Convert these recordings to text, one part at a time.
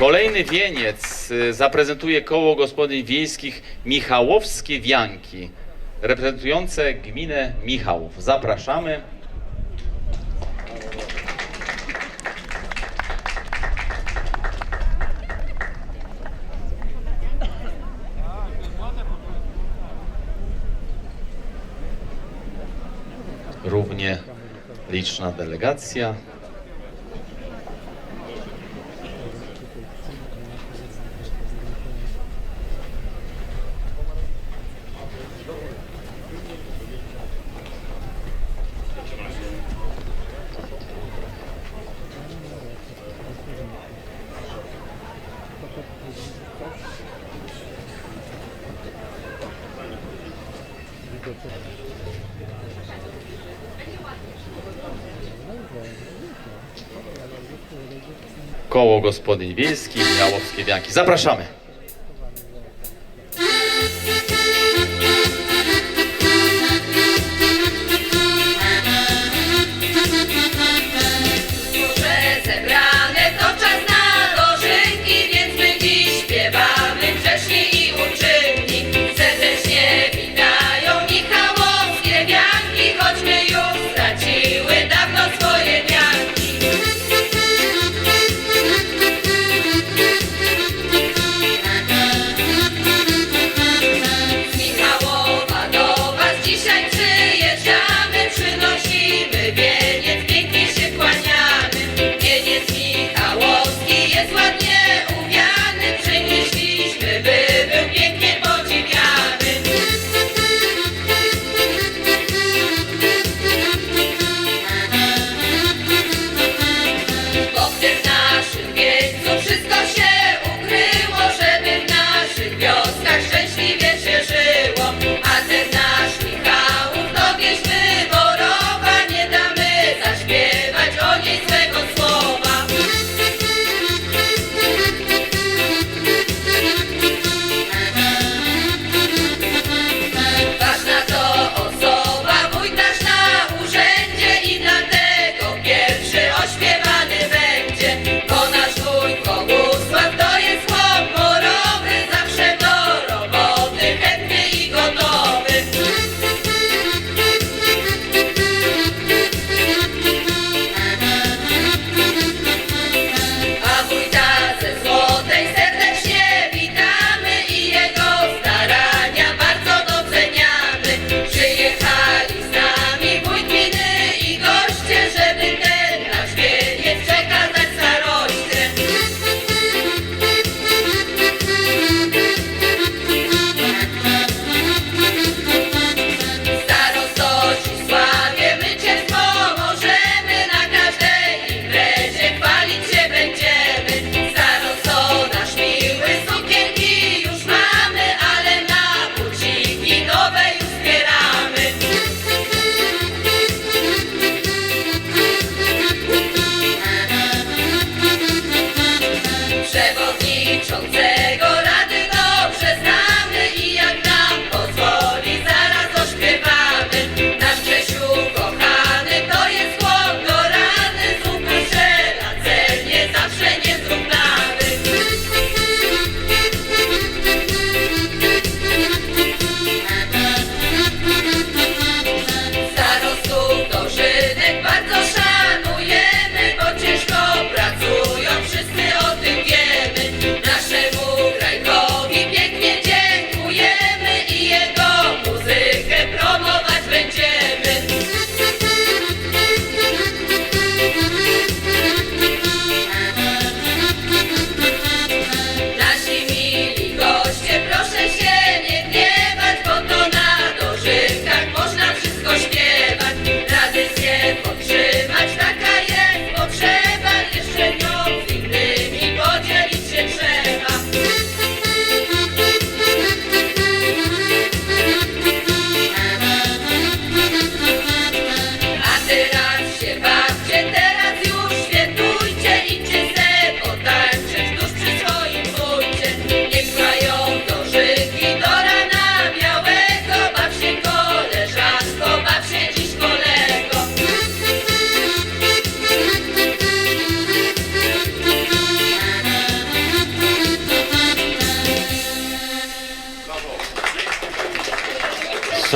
Kolejny wieniec y, zaprezentuje koło gospodyń wiejskich Michałowskie Wianki, reprezentujące gminę Michałów. Zapraszamy. Równie liczna delegacja. Koło gospodyń wiejskich Michałowskie Wianki. Zapraszamy.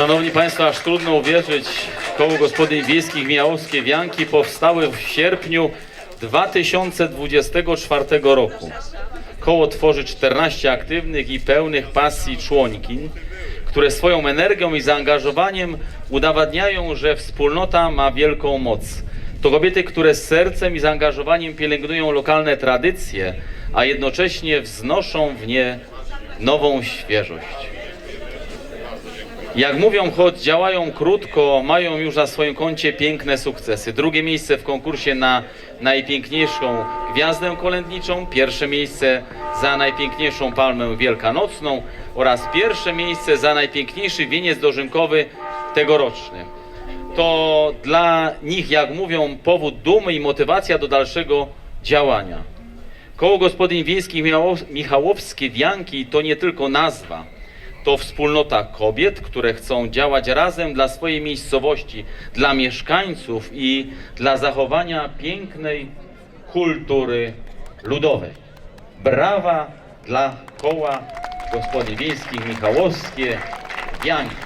Szanowni Państwo, aż trudno uwierzyć, koło gospodyń wiejskich Miałowskie Wianki powstały w sierpniu 2024 roku. Koło tworzy 14 aktywnych i pełnych pasji członkiń, które swoją energią i zaangażowaniem udowadniają, że wspólnota ma wielką moc. To kobiety, które z sercem i zaangażowaniem pielęgnują lokalne tradycje, a jednocześnie wznoszą w nie nową świeżość. Jak mówią, choć działają krótko, mają już na swoim koncie piękne sukcesy. Drugie miejsce w konkursie na najpiękniejszą gwiazdę kolędniczą, pierwsze miejsce za najpiękniejszą palmę wielkanocną oraz pierwsze miejsce za najpiękniejszy wieniec dożynkowy tegoroczny. To dla nich, jak mówią, powód dumy i motywacja do dalszego działania. Koło Gospodyń Wiejskich Michałow- Michałowskie Wianki to nie tylko nazwa, to wspólnota kobiet, które chcą działać razem dla swojej miejscowości, dla mieszkańców i dla zachowania pięknej kultury ludowej. Brawa dla koła Gospodyń Wiejskich Michałowskie Wianki.